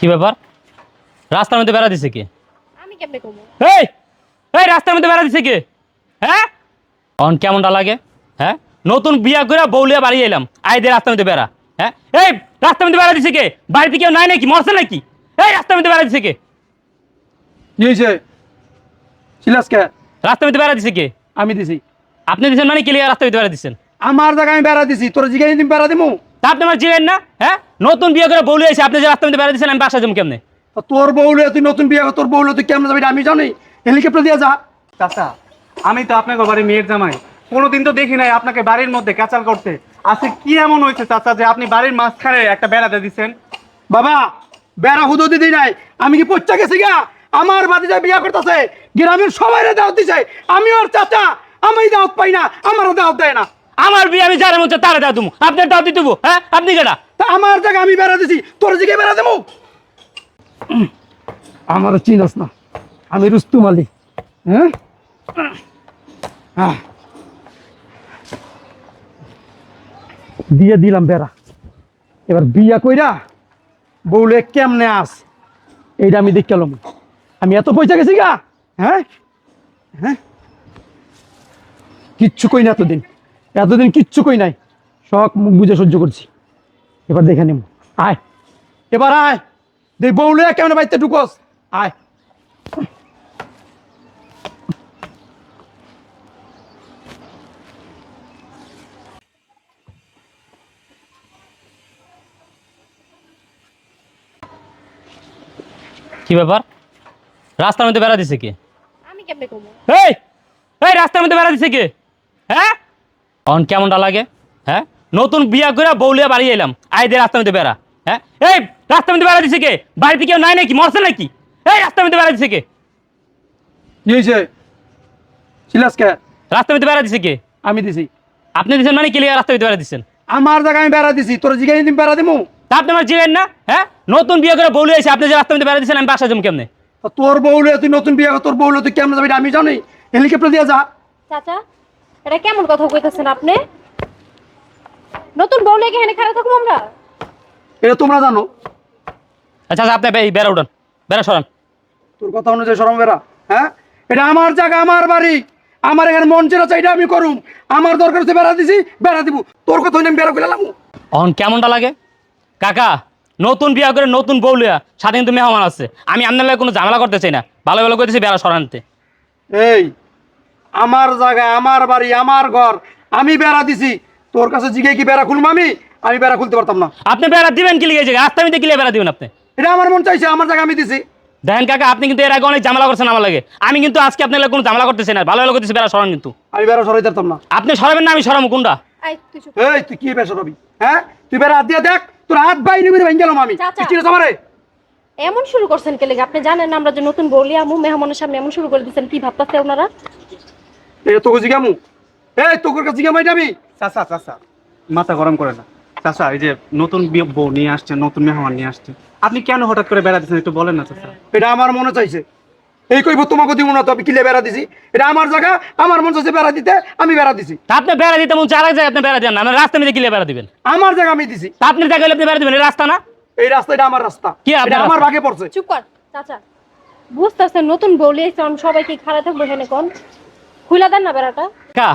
কি ব্যাপার? রাস্তার মধ্যে বেড়া দিছে কে? আমি কেমনে কমু এই! এই রাস্তার মধ্যে বেড়া দিছে কে? হ্যাঁ? অন কেমনটা লাগে? হ্যাঁ? নতুন বিয়া করে বউলিয়া বাড়ি এলাম আই দে রাস্তার মধ্যে বেড়া। হ্যাঁ? এই রাস্তার মধ্যে বেড়া দিছে কে? বাড়িতে কেউ নাই নাকি? মরছে নাকি? এই রাস্তার মধ্যে বেড়া দিছে কে? হয়েছে ছিলাস কে? রাস্তার মধ্যে বেড়া দিছে কে? আমি দিছি। আপনি দিছেন মানে ক্লিয়ার রাস্তার মধ্যে বেড়া দিছেন? আমার জায়গায় আমি বেড়া দিছি। তোর জিগাই দিন বেড়া দিমু? তা আপনি আমার জিবেন না হ্যাঁ? নতুন বিয়ে করে বউলি এসে আপনি যে রাস্তার মধ্যে বেড়া দিচ্ছেন আমি বাসা যাব কেমনে? তা তোর বউলে তুই নতুন বিয়ে কর, তোর বউলে তুই কেমন যাবি আমি জানি। হেলিকপ্টার দিয়ে যা। চাচা আমি তো আপনাকে বাড়ির মেয়ের জামাই। কোনোদিন তো দেখি নাই আপনাকে বাড়ির মধ্যে ক্যাচাল করতে। আজকে কি এমন হয়েছে চাচা যে আপনি বাড়ির মাঝখানে একটা বেড়াতে দিচ্ছেন বাবা বেড়া হুদো দিদি নাই। আমি কি পচ্চা গেছি গা? আমার বাদিজা বিয়া করতেছে গ্রামের সবাই দাওয়াত দিছে। আমি ওর চাচা আমি দাওয়াত পাই না আমারও দাওয়াত দেয় না। আমার বিয়ে আমি যারা মধ্যে তারা দাও তুমি আপনার দাও দিতে হ্যাঁ? আপনি কেটা তা আমার জায়গায় আমি বেড়া দিছি, তোর জিগে বেড়া দেবো আমার চিনস না, আমি রুস্তুম আলী হ্যাঁ? আহ। দিয়ে দিলাম বেড়া। এবার বিয়া কইরা বউলে কেমনে আস, এইটা আমি দেখতে এলাম আমি এত পয়সা গেছি গা হ্যাঁ? হ্যাঁ? কিচ্ছু কই না এতদিন। এতদিন কিচ্ছু কই নাই। শখ মুখ বুঝে সহ্য করছি। এবার দেখে নিম। আয়। এবার আয়। দেখ বউলে কেমন বাড়িতে ঢুকস? আয়। কি ব্যাপার? রাস্তার মধ্যে বেড়া দিছে কে? আমি কেমনে কমু? এই! এই রাস্তার মধ্যে বেড়া দিছে কে? হ্যাঁ? অন কেমনটা লাগে? হ্যাঁ? নতুন বিয়া করে বউলিয়া বাড়ি এলাম আই দে রাস্তার মধ্যে বেড়া। হ্যাঁ? এই রাস্তার মধ্যে বেড়া দিছে কে? বাড়িতে কেউ নাই নাকি? মরছে নাকি? এই রাস্তার মধ্যে বেড়া দিছে কে? হয়েছে ছিলাস কে? রাস্তার মধ্যে বেড়া দিছে কে? আমি দিছি। আপনি দিচ্ছেন মানে ক্লিয়ার রাস্তার মধ্যে বেড়া দিচ্ছেন আমার জায়গায় আমি বেড়া দিছি। তোর জিগাই দিন বেড়া দিমু? তা আপনি আমার জিবেন না হ্যাঁ? নতুন বিয়ে করে বউলি এসে আপনি যে রাস্তার মধ্যে বেড়া দিচ্ছেন আমি বাসা যাব কেমনে? তোর বউলে তুই নতুন বিয়ে কর, তোর বউলে তুই কেমন যাবি আমি জানি। হেলিকপ্টার দিয়ে যা। চাচা এটা কেমন কথা কইতেছেন আপনি? নতুন বউ লেগে এখানে খারাপ থাকব আমরা? এটা তোমরা জানো। আচ্ছা আচ্ছা আপনি এই বেড়া উঠান বেড়া সরান। তোর কথা অনুযায়ী সরম বেড়া? হ্যাঁ? এটা আমার জায়গা আমার বাড়ি। আমার এখানে মন চেনা চাইটা আমি করুম। আমার দরকার হচ্ছে বেড়া দিছি বেড়া দিব। তোর কথা হইলে আমি বেড়া করে লামু অন কেমনটা লাগে? কাকা নতুন বিয়া করে নতুন বউলিয়া সাথে কিন্তু মেহমান আছে। আমি আপনার লাগে কোনো ঝামেলা করতে চাই না। ভালো ভালো করতেছি বেড়া সরানতে। এই আমার জায়গা আমার বাড়ি আমার ঘর আমি বেড়া দিছি। তোর কাছে জিগে কি বেড়া খুলবো আমি? আমি বেড়া খুলতে পারতাম না। আপনি বেড়া দিবেন কি লিখেছে রাস্তা আমি কিলে বেড়া দিবেন আপনি। এটা আমার মন চাইছে আমার জায়গা আমি দিছি। দেখেন কাকা আপনি কিন্তু এর আগে অনেক ঝামেলা করছেন আমার লাগে। আমি কিন্তু আজকে আপনার লাগে কোনো ঝামেলা করতেছি না। ভালো ভালো করতেছি বেড়া সরান কিন্তু। আমি বেড়া সরাই পারতাম না। আপনি সরাবেন না আমি সরাবো কোনটা? তুই এই তুই কি বেড়া সরাবি? হ্যাঁ? তুই বেড়া হাত দিয়ে দেখ তোর হাত বাইরে নিবি ভেঙে গেলাম আমি। চিনিস আমারে এমন শুরু করছেন কেলে আপনি জানেন না আমরা যে নতুন বউলি আমু মেহমানের সামনে এমন শুরু করে দিচ্ছেন কি ভাবতাছে ওনারা? এই তোকে জিগামু। এই তোর কাছে জিগাম আমি। চাচা চাচা মাথা গরম করে না। চাচা এই যে নতুন বিয়ে- বউ নিয়ে আসছে নতুন মেহমান নিয়ে আসছে। আপনি কেন হঠাৎ করে বেড়া দিচ্ছেন? একটু বলেন না চাচা। এটা আমার মনে চাইছে। এই কইব তোমাকে দিব না তো আমি কিলে বেড়া দিছি? এটা আমার জায়গা আমার মন চাইছে বেড়া দিতে আমি বেড়া দিছি। তা আপনি বেড়া দিতে মন চার জায়গায় আপনি বেড়া দেন না রাস্তা মধ্যে কিলে বেড়া দিবেন। আমার জায়গা আমি দিছি। তা আপনি জায়গায় হলে আপনি বেড়া দিবেন এই রাস্তা না? এই রাস্তা এটা আমার রাস্তা। কি এটা আমার? ভাগে পড়ছে। চুপ কর চাচা। বুঝতেছেন নতুন এসে আমি সবাই কি খারাপ থাকব এখানে কোন? খুলা দেন না বেড়াটা। কা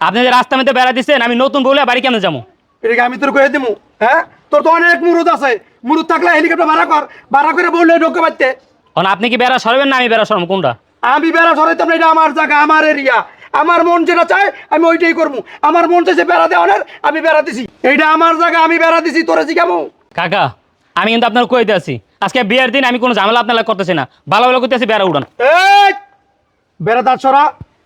আপনি যে রাস্তা মধ্যে বেড়া দিচ্ছেন আমি নতুন বলে বাড়ি কেন যাব? এটাকে আমি তোর কয়ে দিমু হ্যাঁ? তোর তো অনেক মুরুদ আছে। মুরুদ থাকলে হেলিকপ্টার ভাড়া কর ভাড়া করে বললে ঢোকে পারতে এখন আপনি কি বেড়া সরবেন না আমি বেড়া সরব কোনটা? আমি বেড়া সরাইতাম না এটা আমার জায়গা আমার এরিয়া। আমার মন যেটা চায় আমি ওইটাই করব। আমার মন চাইছে বেড়া দেওয়ানের আমি বেড়া দিছি। এইটা আমার জায়গা আমি বেড়া দিছি তোরে জিগামু কাকা আমি কিন্তু আপনার কইতে আছি। আজকে বিয়ের দিন আমি কোনো ঝামেলা আপনার লাগে করতেছি না। ভালো ভালো করতেছি বেড়া উড়ান। এই! বেড়া দাঁত সরা।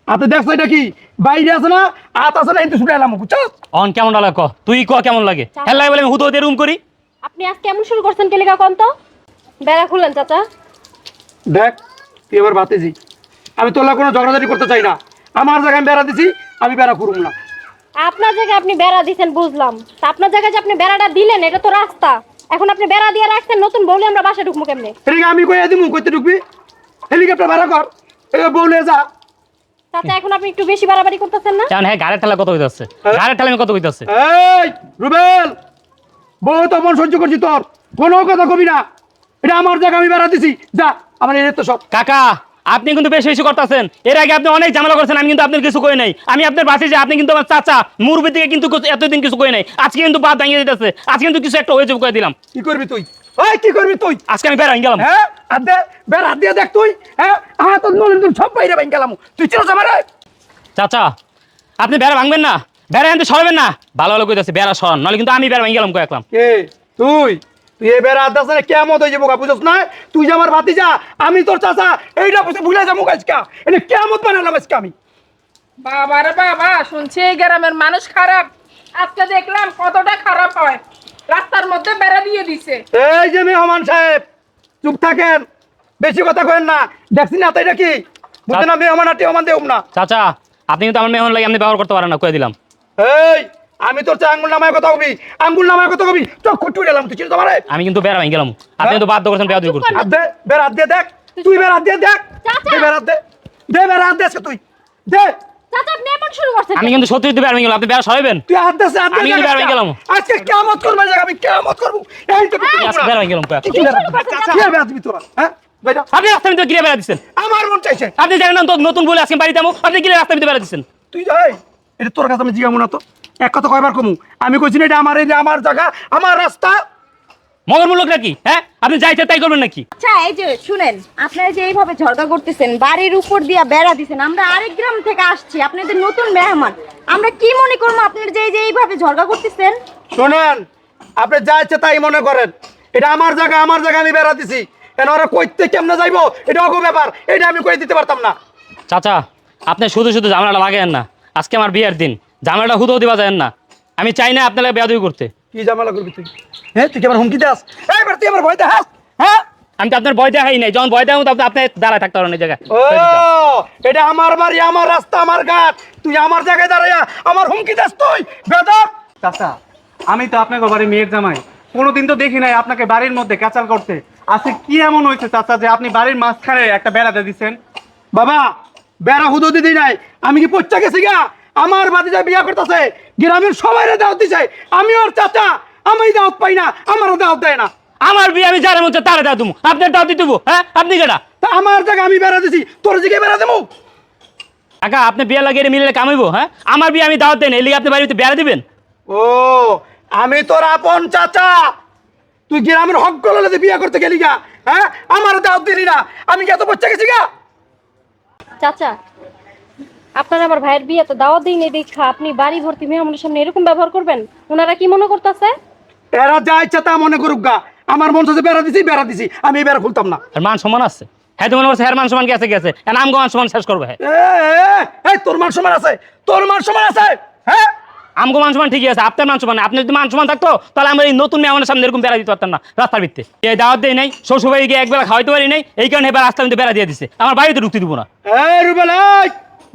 হাতে দেখছ এটা কি? বাইরে আছে না? হাত আছে না? কিন্তু ছুটে এলাম অন কেমন লাগে ক? তুই ক কেমন লাগে? হেল্লা বলে আমি হুতো দিয়ে রুম করি। আপনি আজকে এমন শুরু করছেন কে লেগা তো? বেড়া খুললেন চাচা। দেখ তুই এবার বাতেছি আমি তোলা কোনো ঝগড়াঝাড়ি করতে চাই না। আমার জায়গায় আমি বেড়া দিছি আমি বেড়া করুম না। আপনার জায়গায় আপনি বেড়া দিছেন বুঝলাম। তা আপনার জায়গায় যে আপনি বেড়াটা দিলেন এটা তো রাস্তা। এখন আপনি বেড়া দিয়ে রাখছেন নতুন বউলি আমরা বাসা ঢুকবো কেমনে? এদিকে আমি কইয়া দিমু কইতে ঢুকবি? হেলিকপ্টার ভাড়া কর। এই বউলে যা। চাচা এখন আপনি একটু বেশি বাড়াবাড়ি করতেছেন না? জান হ্যাঁ গাড়ির ঠেলা কত হইতেছে? গাড়ির ঠেলা আমি কত হইতেছে? এই রুবেল! বহুত অপমান সহ্য করছি তোর। কোনো কথা কবি না। এটা আমার জায়গা আমি বেড়া দিছি। যা আমার এর তো সব। কাকা আপনি কিন্তু বেশি বেশি করতেছেন। এর আগে আপনি অনেক ঝামেলা করছেন আমি কিন্তু আপনার কিছু কই নাই। আমি আপনার বাসে যে আপনি কিন্তু আমার চাচা মুরবি থেকে কিন্তু এতদিন কিছু কই নাই। আজকে কিন্তু বাদ ভাঙিয়ে দিতেছে। আজকে কিন্তু কিছু একটা হয়েছে করে দিলাম। কি করবি তুই? ওই কি করবি তুই? আজকে আমি বের হয়ে গেলাম। হ্যাঁ? আর দে বের হাত দিয়ে দেখ তুই হ্যাঁ? আহ তোর নলেন তুই সব বাইরে বাইন গেলাম। তুই চিরস আমার? চাচা আপনি বেড়া ভাঙবেন না? বেড়া আনতে সরাবেন না? ভালো ভালো কইতেছে বেড়া সরান নাহলে কিন্তু আমি বেড়া ভেঙে গেলাম কয়েকলাম। কে? তুই? তুই এ বেড়া আদাস না কেমন হয়ে যাব বুঝছ না? তুই যে আমার ভাতি যা আমি তোর চাচা এইটা বসে ভুলে যাব আজকা। এটা কেমন বানালাম আজকে আমি? বাবা রে বাবা শুনছি এই গ্রামের মানুষ খারাপ। আজকে দেখলাম কতটা খারাপ হয়। রাস্তার মধ্যে বেড়া দিয়ে দিছে। এই যে মেহমান সাহেব চুপ থাকেন। বেশি কথা কেন না। দেখছি না তো এটা কি? বুঝতে না মেহমান আর টেহমান দেব না। চাচা আপনি কিন্তু আমার মেহমান লাগে আপনি ব্যবহার করতে পারেন না কয়ে দিলাম। এই আমি তোর চা আঙ্গুল নামায় কথা কবি। আঙ্গুল নামায় কথা কবি। চোখ খুঁটু এলাম তুই চিন্তা মারে আমি কিন্তু বেড়া ভেঙে গেলাম। আপনি কিন্তু বাধ্য করছেন বেড়া করতে। হাত দে বের হাত দিয়ে দেখ। তুই বের হাত দিয়ে দেখ। চাচা! দে বের হাত দে দে বের হাত দে তুই। দে। চাচা আপনি এমন শুরু করছেন আমি কিন্তু সত্যি ভেঙে গেলাম আপনি বেড়া সরাবেন তুই হাত দে হাত আমি কিন্তু হয়ে গেলাম। আজকে কেমন করব জায়গা আমি কেমন করব। এই তো আজকে গেলাম কয়েক কি বের কি বের দিবি তোরা হ্যাঁ? বেটা। আপনি মধ্যে গিয়ে বেড়া দিচ্ছেন। আমার মন চাইছে। আপনি জানেন না তো নতুন বলে আজকে বাড়িতে আমো আপনি রাস্তার মধ্যে বেড়া দিচ্ছেন। তুই যাই এটা তোর কাছে আমি জিগামো না তো। এক কথা কয়বার কমু আমি কইছি না এটা আমার এই যে আমার জায়গা আমার রাস্তা। মগর মূলক নাকি? হ্যাঁ? আপনি যাইতে তাই করবেন নাকি? আচ্ছা এই যে শুনেন আপনারা যে এইভাবে ঝগড়া করতেছেন বাড়ির উপর দিয়া বেড়া দিছেন আমরা আরেক গ্রাম থেকে আসছি আপনাদের নতুন মেহমান আমরা কি মনে করব আপনারা যে এই যে এইভাবে ঝগড়া করতেছেন? শোনেন আপনি যা ইচ্ছে তাই মনে করেন। এটা আমার জায়গা আমার জায়গা আমি বেড়া দিছি। কেন ওরা কইতে কেমনে যাইবো? এটা অগো ব্যাপার এটা আমি কই দিতে পারতাম না। চাচা আপনি শুধু শুধু ঝামেলাটা লাগায়েন না। আজকে আমার বিয়ের দিন ঝামেলাটা হুদো দিবা যায় না। আমি চাই না আপনারা বেয়াদবি করতে। কি ঝামেলা করবি তুই? হ্যাঁ তুই কি আমার হুমকি দাস? এইবার তুই আমার ভয় দেখাস? হ্যাঁ আমি তো আপনার ভয় দেখাই নাই। যখন ভয় দেখাবো তো আপনি দাঁড়ায় থাকতে পারেন জায়গায়। ও এটা আমার বাড়ি আমার রাস্তা আমার ঘাট। তুই আমার জায়গায় দাঁড়াইয়া আমার হুমকি দাস তুই বেদক চাচা আমি তো আপনাকে বাড়ির মেয়ের জামাই। কোনোদিন তো দেখি নাই আপনাকে বাড়ির মধ্যে ক্যাচাল করতে। আজকে কি এমন হয়েছে চাচা যে আপনি বাড়ির মাঝখানে একটা বেড়াতে দিচ্ছেন বাবা বেড়া হুদো দিদি নাই। আমি কি পচ্চা গেছি গা? আমার বাতিজা বিয়া করতেছে গ্রামের সবাই দাওয়াত দিছে আমি ওর চাচা আমি দাওয়াত পাই না আমারও দাওয়াত দেয় না। আমার বিয়ে আমি যার মধ্যে তারা দাও তুমি আপনার দাও দিতে হ্যাঁ? আপনি কেটা তা আমার জায়গা আমি বেড়া দিছি তোর দিকে বেড়া দেবো? কাকা আপনি বিয়ে লাগিয়ে মিলে কামাইবো হ্যাঁ? আমার বিয়ে আমি দাওয়াত দেন এর লিগে আপনি বাড়িতে বেড়া দিবেন? ও আমি তোর আপন চাচা। তুই গ্রামের হক গলাতে বিয়া করতে গেলি গা হ্যাঁ? আমার দাওয়াত দিলি না আমি কি এত পচ্চা গেছি গা? চাচা আপনার আমার ভাইয়ের বিয়েতে দাওয়াত দিই নেই দেখা আপনি বাড়ি ভর্তি মেয়ে মেহমানের সামনে এরকম ব্যবহার করবেন? ওনারা কি মনে করতেছে? এরা যা ইচ্ছা তা মনে করুক গা। আমার মন চাচ্ছে বেড়া দিছি বেড়া দিছি। আমি বেড়া খুলতাম না। আর মান সমান আছে। হ্যাঁ তো মনে করছে হ্যাঁ মান সমান গেছে গেছে এখন আমগো মান সমান শেষ করবে হ্যাঁ। এ, এ, এই তোর মান সমান আছে। তোর মান সমান আছে। হ্যাঁ? আমগো মান সমান ঠিকই আছে আপনার মান সমান আপনি যদি মান সমান থাকতো তাহলে আমরা এই নতুন মেহমানের সামনে এরকম বেড়া দিতে পারতাম না রাস্তার ভিত্তে এই দাওয়াত দেয় নাই শ্বশুর বাড়ি গিয়ে একবেলা খাওয়াইতে পারি নাই এই কারণে এবার রাস্তার মধ্যে বেড়া দিয়ে দিছে। আমার বাড়িতে ঢুকতে দিব না। এই রুবেল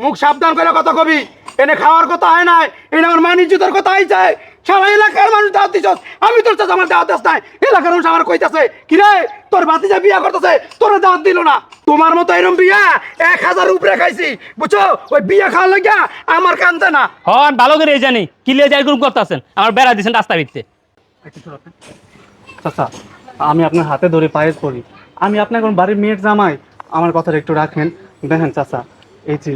মুখ সাবধান করে কথা কবি। এনে খাওয়ার কথা হয় নাই এনে আমার মান ইজ্জতের কথা আইছে সারা এলাকার মানুষ দাওয়াত দিছস আমি তোর চাচা আমার দাওয়াত দাস নাই। এলাকার মানুষ আমার কইতাছে কি রে তোর ভাতিজা বিয়া করতেছে তোর দাওয়াত দিল না। তোমার মতো এরম বিয়া এক হাজার উপরে খাইছি বুঝছ? ওই বিয়া খাওয়ার লাগিয়া আমার কান্দে না। হন ভালো করে জানি। কিলিয়ে যাই গ্রুপ করতেছেন আমার বেড়া দিচ্ছেন রাস্তা ভিত্তে। চাচা আমি আপনার হাতে ধরে পায়ে পড়ি আমি আপনার কোন বাড়ির মেয়ের জামাই। আমার কথাটা একটু রাখেন। দেখেন চাচা এই যে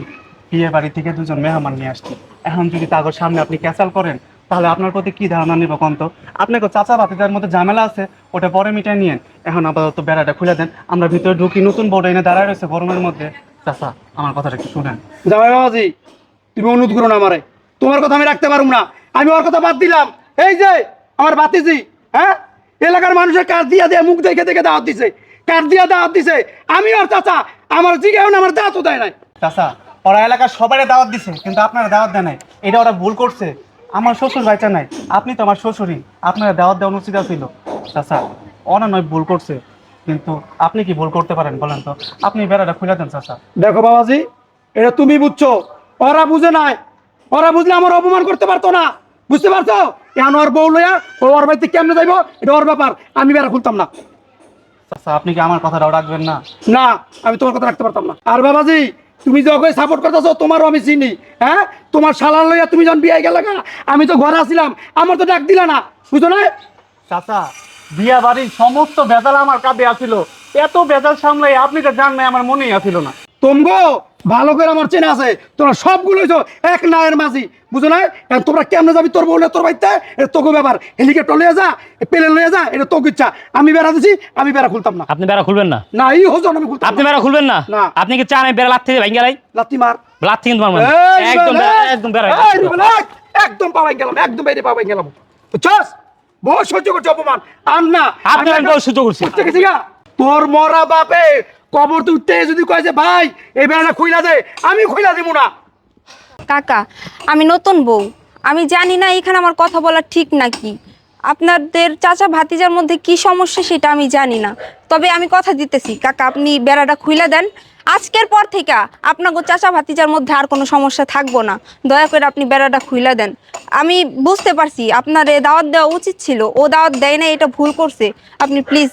বিয়ে বাড়ি থেকে দুজন মেহমান নিয়ে আসছি। এখন যদি তাগর সামনে আপনি ক্যাচাল করেন তাহলে আপনার প্রতি কি ধারণা নিব কন্ত? আপনাকে চাচা বাতিদার মধ্যে ঝামেলা আছে ওটা পরে মিটাই নিয়েন। এখন আপাতত বেড়াটা খুলে দেন আমরা ভিতরে ঢুকি নতুন বোর্ড এনে দাঁড়ায় রয়েছে গরমের মধ্যে। চাচা আমার কথাটা একটু শুনেন। জামাই বাবাজি তুমি অনুরোধ করো না আমারে। তোমার কথা আমি রাখতে পারুম না। আমি ওর কথা বাদ দিলাম। এই যে আমার বাতিজি হ্যাঁ? এলাকার মানুষের কাজ দিয়া দিয়ে মুখ দেখে দেখে দাওয়াত দিছে। কাজ দিয়া দাওয়াত দিছে। আমি আর চাচা আমার জিগাও না আমার দাঁতও দেয় নাই। চাচা ওরা এলাকার সবাই দাওয়াত দিছে কিন্তু আপনারা দাওয়াত দেয় নাই। এটা ওরা ভুল করছে। আমার শ্বশুর বাইচা নাই আপনি তো আমার শ্বশুরই। আপনারা দাওয়াত দেওয়া উচিত ছিল। চাচা ওরা নয় ভুল করছে কিন্তু আপনি কি ভুল করতে পারেন বলেন তো? আপনি বেড়াটা খুলে দেন চাচা। দেখো বাবাজি এটা তুমি বুঝছ। ওরা বুঝে নাই। ওরা বুঝলে আমার অপমান করতে পারতো না। বুঝতে পারছ? এখন ওর বউ লইয়া ওর বাড়িতে কেমনে যাইবো? এটা ওর ব্যাপার। আমি বেড়া খুলতাম না। চাচা আপনি কি আমার কথাটাও রাখবেন না? না আমি তোমার কথা রাখতে পারতাম না। আর বাবাজি তুমি যখন সাপোর্ট করতেছো তোমারও আমি চিনি হ্যাঁ? তোমার সালা লইয়া তুমি যখন বিয়ে গেলে আমি তো ঘরে আসিলাম আমার তো ডাক দিলা না বুঝো না চাচা বিয়া বাড়ির সমস্ত বেজাল আমার কাঁধে আসিল এত বেজাল সামলাই আপনি তো জান নাই আমার মনেই আসিল না। তোমগো ভালো করে আমার চেনা আছে। তোরা সবগুলো হইছো এক নায়ের মাঝি। বুঝো না? তোমরা কেমনে যাবি তোর বউলে তোর বাড়িতে? এটা তোকে ব্যাপার হেলিকপ্টার লইয়া যা প্লেন লইয়া যা এটা তোকে ইচ্ছা। আমি বেড়া দিছি আমি বেড়া খুলতাম না। আপনি বেড়া খুলবেন না? না এই হোজন আমি খুলতাম আপনি বেড়া খুলবেন না? না। আপনি কি চান আমি বেড়া লাথ থেকে ভেঙে গেলাই লাত্তি মার। লাথ কিন্তু মারবেন একদম একদম বেড়া একদম পাবাই গেলাম একদম বাইরে পাবাই গেলাম। বুঝছস? বহু সহ্য করছে অপমান। আর না আপনি আমি আমি বহু সহ্য করছি। তোর মরা বাপে কবর তো উঠতে যদি কয় যে, ভাই, এই বেড়াটা খুইলা দে। আমি খুইলা দেবো না। কাকা, আমি নতুন বউ। আমি জানি না এখানে আমার কথা বলা ঠিক নাকি। আপনাদের চাচা ভাতিজার মধ্যে কি সমস্যা সেটা আমি জানি না। তবে আমি কথা দিতেছি। কাকা, আপনি বেড়াটা খুইলা দেন। আজকের পর থেকে আপনাকে চাচা ভাতিজার মধ্যে আর কোনো সমস্যা থাকব না। দয়া করে আপনি বেড়াটা খুলে দেন। আমি বুঝতে পারছি আপনার এ দাওয়াত দেওয়া উচিত ছিল ও দাওয়াত দেয় না এটা ভুল করছে। আপনি প্লিজ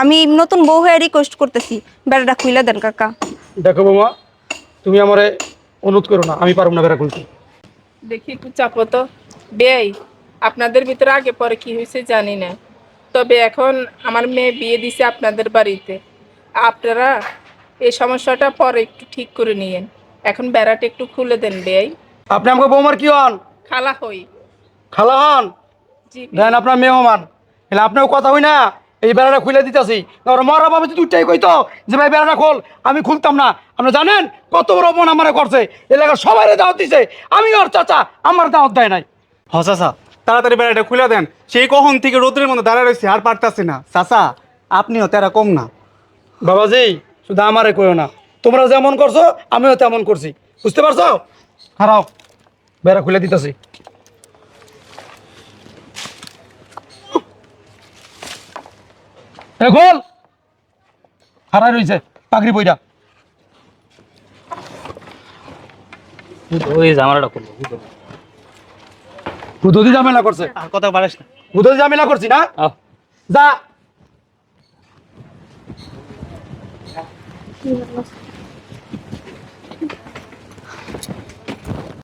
আমি নতুন বউ হয়ে রিকোয়েস্ট করতেছি বেড়াটা খুলে দেন কাকা। দেখো বৌমা তুমি আমার অনুরোধ করো না আমি পারব না বেড়া খুলতে। দেখি একটু চাপো তো। বেই আপনাদের ভিতরে আগে পরে কি হয়েছে জানি না। তবে এখন আমার মেয়ে বিয়ে দিছে আপনাদের বাড়িতে। আপনারা এই সমস্যাটা পরে একটু ঠিক করে নিয়েন। এখন বেড়াটা একটু খুলে দেন বেই আপনি আমাকে বৌমার কি হন? খালা হই। খালা হন? জি। দেন আপনার মেহমান এলে আপনার কথা হই না? এই বেড়াটা খুলে দিতেছি। ওর মরা বাবা যদি উঠটাই কইতো যে ভাই বেড়াটা খোল আমি খুলতাম না। আপনি জানেন কত বড় বোন আমারে করছে। এলাকার সবাই দাওয়াত দিছে। আমি ওর চাচা আমার দাওয়াত দেয় নাই। হ চাচা তাড়াতাড়ি বেড়াটা খুলে দেন। সেই কখন থেকে রোদ্রের মধ্যে দাঁড়ায় রয়েছে আর পারতাছি না। চাচা আপনিও তেরা কম না। বাবাজি শুধু আমারে কইও না। তোমরা যেমন করছ আমিও তেমন করছি। বুঝতে পারছ? খারাপ। বেড়া খুলে দিতেছি। হারাই রইছে পাগড়ি বইটা ওই ঝামেলা করছে। আর কথা না। ঝামেলা করছি না? আহ, যা